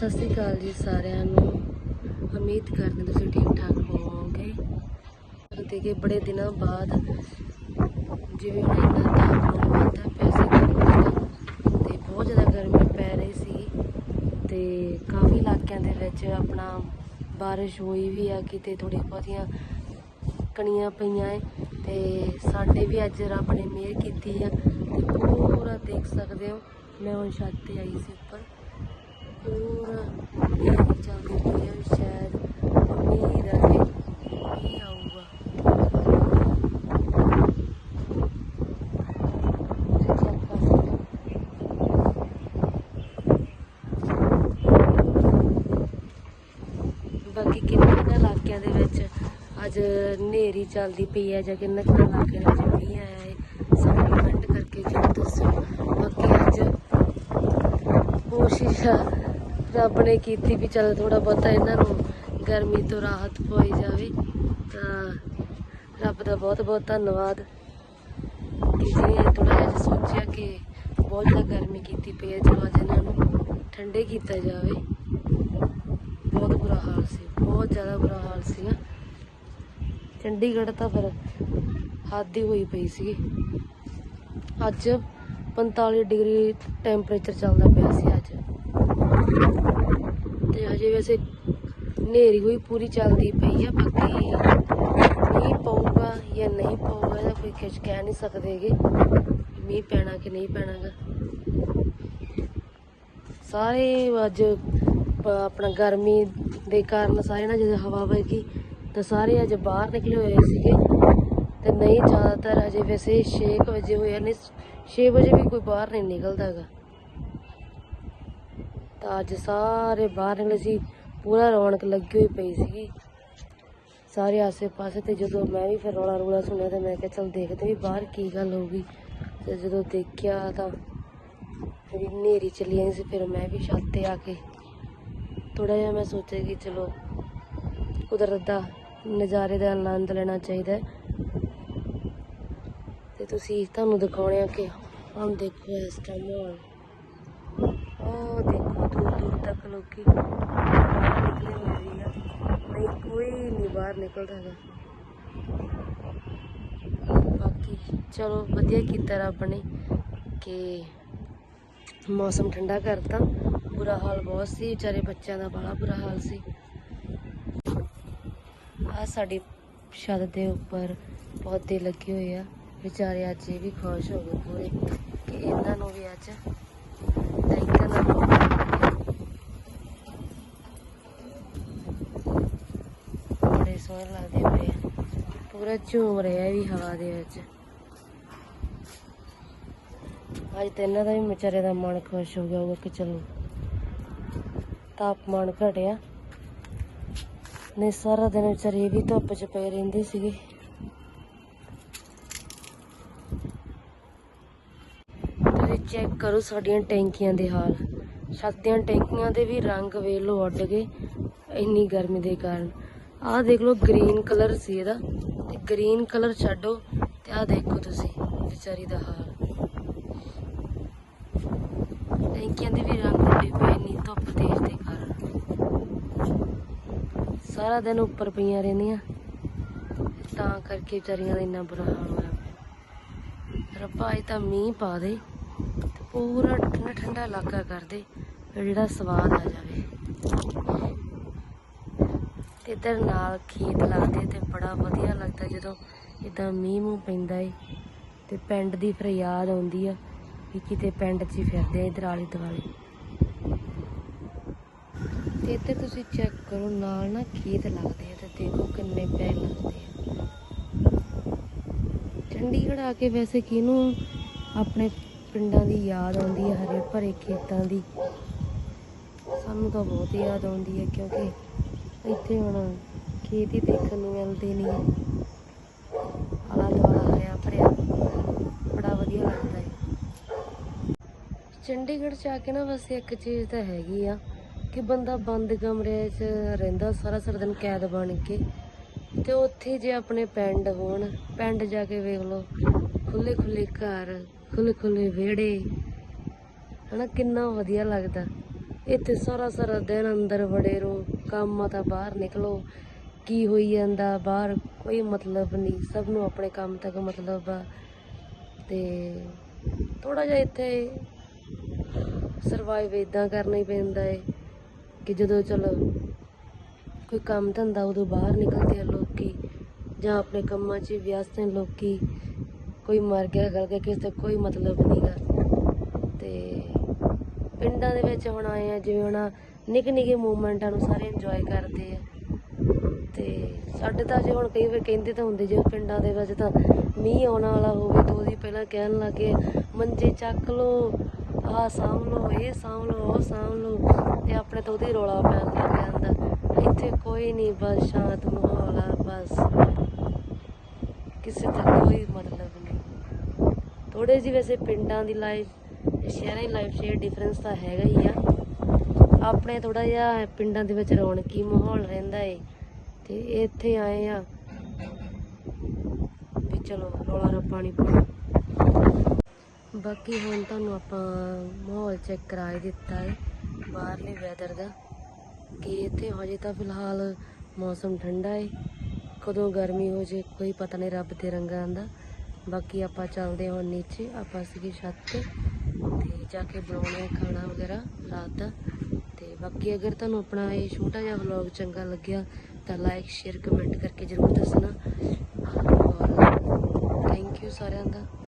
ਸਤਿ ਸ਼੍ਰੀ ਅਕਾਲ ਜੀ ਸਾਰਿਆਂ ਨੂੰ। ਉਮੀਦ ਕਰਦੇ ਤੁਸੀਂ ਠੀਕ ਠਾਕ ਹੋਵੋਗੇ। ਤੇ ਕਿ ਬੜੇ ਦਿਨਾਂ ਬਾਅਦ ਜਿਵੇਂ ਹੁਣ ਇੰਨਾ ਤਾਪਮਾਨ ਵੱਧਦਾ ਪਿਆ ਸੀ ਤੇ ਬਹੁਤ ਜ਼ਿਆਦਾ ਗਰਮੀ ਪੈ ਰਹੀ ਸੀ। ਤੇ ਕਾਫੀ ਇਲਾਕਿਆਂ ਦੇ ਵਿੱਚ ਆਪਣਾ ਬਾਰਿਸ਼ ਹੋਈ ਵੀ ਆ, ਕਿਤੇ ਥੋੜੀ ਬਹੁਤੀਆਂ ਕਣੀਆਂ ਪਈਆਂ ਏ ਤੇ ਸਾਡੇ ਵੀ ਅੱਜ ਰੱਬ ਨੇ ਮਿਹਰ ਕੀਤੀ ਆ। ਤੇ ਪੂਰਾ ਦੇਖ ਸਕਦੇ ਹੋ, ਮੈਂ ਹੁਣ ਛੱਤ ਤੇ ਆਈ ਸੀ ਉੱਪਰ। ਪੂਰਾ ਇਹ ਚੱਲਦੀ ਪਈ ਆ ਸ਼ਾਇਦ। ਉਮੀਦ ਆ ਕਿ ਆਊਗਾ। ਬਾਕੀ ਕਿੰਨੇ ਕੁ ਇਲਾਕਿਆਂ ਦੇ ਵਿੱਚ ਅੱਜ ਹਨੇਰੀ ਚੱਲਦੀ ਪਈ ਹੈ ਜਾਂ ਕਿੰਨੇ ਕੁ ਇਲਾਕਿਆਂ ਦੇ ਵਿੱਚ ਮੀਂਹ ਆਇਆ ਹੈ ਸਾਨੂੰ ਕਮੈਂਟ ਕਰਕੇ ਜ਼ਰੂਰ ਦੱਸੋ। ਬਾਕੀ ਅੱਜ ਕੋਸ਼ਿਸ਼ ਆ ਰੱਬ ਨੇ ਕੀਤੀ ਵੀ ਚੱਲ ਥੋੜਾ ਬਹੁਤਾ ਇਹਨਾਂ ਨੂੰ ਗਰਮੀ ਤੋਂ ਰਾਹਤ ਪਾਈ ਜਾਵੇ, ਤਾਂ ਰੱਬ ਦਾ ਬਹੁਤ ਬਹੁਤ ਧੰਨਵਾਦ। ਕਿ ਜੀ ਥੋੜਾ ਜਿਹਾ ਸੋਚਿਆ ਕਿ ਬਹੁਤ ਜ਼ਿਆਦਾ ਗਰਮੀ ਕੀਤੀ ਪਈ ਹੈ, ਚਲੋ ਅੱਜ ਇਹਨਾਂ ਨੂੰ ਠੰਡੇ ਕੀਤਾ ਜਾਵੇ। ਬਹੁਤ ਬੁਰਾ ਹਾਲ ਸੀ, ਬਹੁਤ ਜ਼ਿਆਦਾ ਬੁਰਾ ਹਾਲ ਸੀਗਾ। ਚੰਡੀਗੜ੍ਹ ਤਾਂ ਫਿਰ ਹੱਦ ਹੀ ਹੋਈ ਪਈ ਸੀ ਅੱਜ 45 ਡਿਗਰੀ ਟੈਂਪਰੇਚਰ ਚੱਲਦਾ ਪਿਆ ਸੀ ਅੱਜ। ਤੇ ਹਜੇ ਵੈਸੇ ਹਨੇਰੀ ਹੋਈ ਪੂਰੀ ਚੱਲਦੀ ਪਈ ਆ, ਬਾਕੀ ਮੀਂਹ ਪਊਗਾ ਜਾਂ ਨਹੀਂ ਪਊਗਾ ਇਹਦਾ ਕੋਈ ਕੁਝ ਕਹਿ ਨਹੀਂ ਸਕਦੇਗੇ ਮੀਂਹ ਪੈਣਾ ਕਿ ਨਹੀਂ ਪੈਣਾਗਾ। ਸਾਰੇ ਅੱਜ ਆਪਣਾ ਗਰਮੀ ਦੇ ਕਾਰਨ ਸਾਰੇ ਨਾ ਜਦੋਂ ਹਵਾ ਵਗੀ ਤਾਂ ਸਾਰੇ ਅੱਜ ਬਾਹਰ ਨਿਕਲੇ ਹੋਏ ਸੀਗੇ। ਤੇ ਨਹੀਂ ਜ਼ਿਆਦਾਤਰ ਅਜੇ ਵੈਸੇ 6 ਵਜੇ ਹੋਏ ਨੇ 6 ਵਜੇ ਵੀ ਕੋਈ ਬਾਹਰ ਨਹੀਂ ਨਿਕਲਦਾਗਾ ਤਾਂ ਅੱਜ ਸਾਰੇ ਬਾਹਰ ਨਿਕਲੇ ਸੀ। ਪੂਰਾ ਰੌਣਕ ਲੱਗੀ ਹੋਈ ਪਈ ਸੀਗੀ। ਸਾਰੇ ਆਸੇ ਪਾਸੇ ਤੇ ਜਦੋਂ ਮੈਂ ਵੀ ਫਿਰ ਰੌਲਾ ਰੌਲਾ ਸੁਣਿਆ ਤੇ ਮੈਂ ਕਿਹਾ, ਚਲ ਦੇਖਦੇ ਵੀ ਬਾਹਰ ਕੀ ਗੱਲ ਹੋਊਗੀ ਤੇ ਜਦੋਂ ਦੇਖਿਆ ਤਾਂ ਮੇਰੀ ਹਨੇਰੀ ਚੱਲੀ ਜਾਂਦੀ ਸੀ। ਫਿਰ ਮੈਂ ਵੀ ਛੱਤ ਤੇ ਆ ਕੇ ਥੋੜਾ ਜਿਹਾ ਮੈਂ ਸੋਚਿਆ ਕਿ ਚਲੋ ਕੁਦਰਤ ਦਾ ਨਜ਼ਾਰੇ ਦਾ ਆਨੰਦ ਲੈਣਾ ਚਾਹੀਦਾ ਹੈ। ਤੇ ਤੁਸੀਂ ਤੁਹਾਨੂੰ ਦਿਖਾਉਣੇ ਆ ਕਿ ਹੁਣ ਦੇਖੋ ਇਸ ਟਾਈਮ ਮਾਹੌਲ ਉਹ ਦੇਖੋ ਦੂਰ ਦੂਰ ਤੱਕ ਲੋਕੀ। ਬਾਹਰ ਨਿਕਲੇ ਹੋਏ ਸੀਗਾ ਨਹੀਂ, ਕੋਈ ਨਹੀਂ ਬਾਹਰ ਨਿਕਲਦਾ ਹੈਗਾ ਬਾਕੀ ਚਲੋ, ਵਧੀਆ ਕੀਤਾ ਰੱਬ ਨੇ ਕਿ ਮੌਸਮ ਠੰਡਾ ਕਰਤਾ। ਬੁਰਾ ਹਾਲ ਬਹੁਤ ਸੀ, ਵਿਚਾਰੇ ਬੱਚਿਆਂ ਦਾ ਬੜਾ ਬੁਰਾ ਹਾਲ ਸੀ। ਆ ਸਾਡੀ ਛੱਤ ਦੇ ਉੱਪਰ ਪੌਦੇ ਲੱਗੇ ਹੋਏ ਆ। ਵਿਚਾਰੇ ਅੱਜ ਇਹ ਵੀ ਖੁਸ਼ ਹੋ ਗਏ ਪੂਰੇ ਕਿ ਇਹਨਾਂ ਨੂੰ ਵੀ ਅੱਜ ਟੈਂਕਰ ਨਾਲ ਬੜੇ ਸੋਹਣੇ ਲੱਗਦੇ ਪਏ ਆ ਪੂਰਾ ਝੂਮ ਰਿਹਾ ਵੀ ਹਵਾ ਦੇ ਵਿੱਚ। ਅੱਜ ਤੇ ਇਹਨਾਂ ਦਾ ਵੀ ਵਿਚਾਰੇ ਦਾ ਮਨ ਖੁਸ਼ ਹੋ ਗਿਆ ਹੋਊਗਾ ਕਿ ਚਲੋ ਤਾਪਮਾਨ ਘਟਿਆ। ਨੇ ਸਾਰਾ ਦਿਨ ਵਿਚਾਰੇ ਵੀ ਧੁੱਪ 'ਚ ਪਏ ਰਹਿੰਦੇ ਸੀਗੇ। ਤੁਸੀਂ ਚੈੱਕ ਕਰੋ ਸਾਡੀਆਂ ਟੈਂਕੀਆਂ ਦੇ ਹਾਲ। ਛੱਤ ਦੀਆਂ ਟੈਂਕੀਆਂ ਦੇ ਵੀ ਰੰਗ ਵੇਲੋ ਉੱਡ ਗਏ। ਇੰਨੀ ਗਰਮੀ ਦੇ ਕਾਰਨ। ਆਹ ਦੇਖ ਲਓ ਗ੍ਰੀਨ ਕਲਰ ਸੀ ਇਹਦਾ। ਤੇ ਗ੍ਰੀਨ ਕਲਰ ਛੱਡੋ ਤੇ ਆਹ ਦੇਖੋ ਤੁਸੀਂ ਵਿਚਾਰੀ ਦਾ ਹਾਲ। ਟੈਂਕੀਆਂ ਦੇ ਵੀ ਰੰਗ ਉੱਡੇ ਪਏ ਇੰਨੀ ਧੁੱਪ ਤੇਜ਼ ਦੇ ਕਾਰਨ। ਸਾਰਾ ਦਿਨ ਉੱਪਰ ਪਈਆਂ ਰਹਿੰਦੀਆਂ। ਤਾਂ ਕਰਕੇ ਵਿਚਾਰੀਆਂ ਦਾ ਇੰਨਾ ਬੁਰਾ ਹਾਲ ਹੋਇਆ ਰੱਬਾ, ਇਹ ਤਾਂ ਮੀਂਹ ਪਾ ਦੇ ਪੂਰਾ ਠੰਡਾ ਠੰਡਾ ਇਲਾਕਾ ਕਰ ਦੇ ਜਿਹੜਾ ਸਵਾਦ ਆ ਜਾਵੇ। ਤੇ ਇੱਧਰ ਨਾਲ ਖੇਤ ਲੱਗਦੇ ਤੇ ਬੜਾ ਵਧੀਆ ਲੱਗਦਾ ਜਦੋਂ ਇਦਾਂ ਮੀਂਹ ਮੂੰਹ ਪੈਂਦਾ ਏ ਤੇ ਪਿੰਡ ਦੀ ਫਿਰ ਯਾਦ ਆਉਂਦੀ ਆ ਵੀ ਕਿਤੇ ਪਿੰਡ 'ਚ ਹੀ ਫਿਰਦੇ ਆ ਇਧਰ ਆਲੇ ਦੁਆਲੇ। ਤੇ ਇੱਥੇ ਤੁਸੀਂ ਚੈੱਕ ਕਰੋ, ਨਾਲ ਨਾ ਖੇਤ ਲੱਗਦੇ ਆ ਤੇ ਦੇਖੋ ਕਿੰਨੇ ਪੈਰ ਲੱਗਦੇ ਆ। ਚੰਡੀਗੜ੍ਹ ਆ ਕੇ ਵੈਸੇ ਕਿਹਨੂੰ ਆਪਣੇ ਪਿੰਡਾਂ ਦੀ ਯਾਦ ਆਉਂਦੀ ਹੈ ਹਰੇ ਭਰੇ ਖੇਤਾਂ ਦੀ? ਸਾਨੂੰ ਤਾਂ ਬਹੁਤ ਯਾਦ ਆਉਂਦੀ ਹੈ ਕਿਉਂਕਿ ਇੱਥੇ ਹੁਣ ਖੇਤ ਹੀ ਦੇਖਣ ਨੂੰ ਮਿਲਦੇ ਨਹੀਂ ਆਲਾ ਦੁਆਲਾ ਹਰਿਆ ਭਰਿਆ। ਬੜਾ ਵਧੀਆ ਲੱਗਦਾ ਹੈ ਚੰਡੀਗੜ੍ਹ ਚ ਆ ਕੇ ਨਾ ਬਸ ਇੱਕ ਚੀਜ਼ ਤਾਂ ਹੈਗੀ ਆ ਕਿ ਬੰਦਾ ਬੰਦ ਕਮਰੇ 'ਚ ਰਹਿੰਦਾ, ਸਾਰਾ ਸਾਰਾ ਦਿਨ ਕੈਦ ਬਣ ਕੇ। ਤੇ ਉੱਥੇ ਜੇ ਆਪਣੇ ਪਿੰਡ ਹੋਣ, ਪਿੰਡ ਜਾ ਕੇ ਵੇਖ ਲਓ ਖੁੱਲੇ ਖੁੱਲੇ ਘਰ ਖੁੱਲੇ ਖੁੱਲੇ ਵਿਹੜੇ। ਹਨਾ, ਕਿੰਨਾ ਵਧੀਆ ਲੱਗਦਾ। ਇੱਥੇ ਸਾਰਾ ਸਾਰਾ ਦਿਨ ਅੰਦਰ ਵੜੇ ਰਹੋ, ਕੰਮ ਆ ਤਾਂ ਬਾਹਰ ਨਿਕਲੋ। ਕੀ ਹੋਈ ਜਾਂਦਾ, ਬਾਹਰ ਕੋਈ ਮਤਲਬ ਨਹੀਂ, ਸਭ ਨੂੰ ਆਪਣੇ ਕੰਮ ਤੱਕ ਮਤਲਬ ਆ। ਤੇ ਥੋੜਾ ਜਿਹਾ ਇੱਥੇ ਸਰਵਾਈਵ ਇਦਾਂ ਕਰਨਾ ਹੀ ਪੈਂਦਾ ਏ, ਕਿ ਜਦੋਂ ਚਲੋ ਕੋਈ ਕੰਮ ਧੰਦਾ ਉਦੋਂ ਬਾਹਰ ਨਿਕਲਦੇ ਆ ਲੋਕੀ, ਜਾਂ ਆਪਣੇ ਕੰਮਾਂ 'ਚ ਵਿਅਸਤ ਨੇ ਲੋਕੀ, ਕੋਈ ਮਰ ਗਿਆ, ਗਲ ਗਿਆ, ਕਿਸੇ ਦਾ ਕੋਈ ਮਤਲਬ ਨਹੀਂਗਾ ਤੇ ਪਿੰਡਾਂ ਦੇ ਵਿੱਚ ਹੁਣ ਆਏ ਆ, ਜਿਵੇਂ ਹੁਣ ਨਿੱਕੇ ਨਿੱਕੇ ਮੂਵਮੈਂਟਾਂ ਨੂੰ ਸਾਰੇ ਇੰਜੋਏ ਕਰਦੇ ਆ। ਤੇ ਸਾਡੇ ਤਾਂ ਜੇ ਹੁਣ ਕਈ ਵਾਰ ਕਹਿੰਦੇ ਤਾਂ ਹੁੰਦੇ, ਜੇ ਪਿੰਡਾਂ ਦੇ ਵਿੱਚ ਤਾਂ ਮੀਂਹ ਆਉਣ ਵਾਲਾ ਹੋਵੇ ਤਾਂ ਉਹਦੀ ਪਹਿਲਾਂ ਕਹਿਣ ਲੱਗੇ, ਮੰਜੇ ਚੱਕ ਲੋ ਆਹ ਸਾਂਭ ਲੋ ਇਹ ਸਾਂਭ ਲੋ ਉਹ ਸਾਂਭ ਲੋ ਤੇ ਆਪਣੇ ਤਾਂ ਉਹਦੀ ਰੋਲਾ ਪੈਣ ਲੱਗ ਜਾਂਦਾ। ਇੱਥੇ ਕੋਈ ਨਹੀਂ ਬਸ ਸ਼ਾਂਤ ਮਾਹੌਲ ਆ, ਬਸ। ਕਿਸੇ ਦਾ ਕੋਈ ਮਤਲਬ ਨਹੀਂ। ਥੋੜੇ ਜਿਹੇ ਵੈਸੇ ਪਿੰਡਾਂ ਦੀ ਲਾਈਫ ਸ਼ਹਿਰਾਂ ਦੀ ਲਾਈਫ 'ਚ ਡਿਫਰੈਂਸ ਤਾਂ ਹੈਗਾ ਹੀ ਆ। ਆਪਣੇ ਥੋੜਾ ਜਿਹਾ ਪਿੰਡਾਂ ਦੇ ਵਿੱਚ ਰੌਣਕੀ ਮਾਹੌਲ ਰਹਿੰਦਾ ਏ, ਤੇ ਇੱਥੇ ਆਏ ਆ ਵੀ ਚਲੋ ਰੌਲਾ ਰੱਪਾ ਨਹੀਂ ਪਾਉਣਾ ਬਾਕੀ ਹੁਣ ਤੁਹਾਨੂੰ ਆਪਾਂ ਮਾਹੌਲ ਚੈੱਕ ਕਰਾ ਦਿੱਤਾ ਏ, ਬਾਹਰਲੇ ਵੈਦਰ ਦਾ, ਕਿ ਇੱਥੇ ਹਜੇ ਤਾਂ ਫਿਲਹਾਲ ਮੌਸਮ ਠੰਡਾ ਏ, ਕਦੋਂ ਗਰਮੀ ਹੋ ਜੇ ਕੋਈ ਪਤਾ ਨਹੀਂ ਰੱਬ ਦੇ ਰੰਗਾਂ ਦਾ। ਬਾਕੀ ਆਪਾਂ ਚੱਲਦੇ ਹਾਂ ਨੀਚੇ, ਆਪਾਂ ਸੀਗੇ ਛੱਤ। ਤੇ ਜਾ ਕੇ ਬਣਾਉਣੇ ਖਾਣਾ ਵਗੈਰਾ ਰਾਤ ਦਾ। ਤੇ ਬਾਕੀ ਅਗਰ ਤੁਹਾਨੂੰ ਆਪਣਾ ਇਹ ਛੋਟਾ ਜਿਹਾ ਵਲੌਗ ਚੰਗਾ ਲੱਗਿਆ, ਤਾਂ ਲਾਈਕ ਸ਼ੇਅਰ ਕਮੈਂਟ ਕਰਕੇ ਜਰੂਰ ਦੱਸਣਾ। ਔਰ ਥੈਂਕ ਯੂ ਸਾਰਿਆਂ ਦਾ।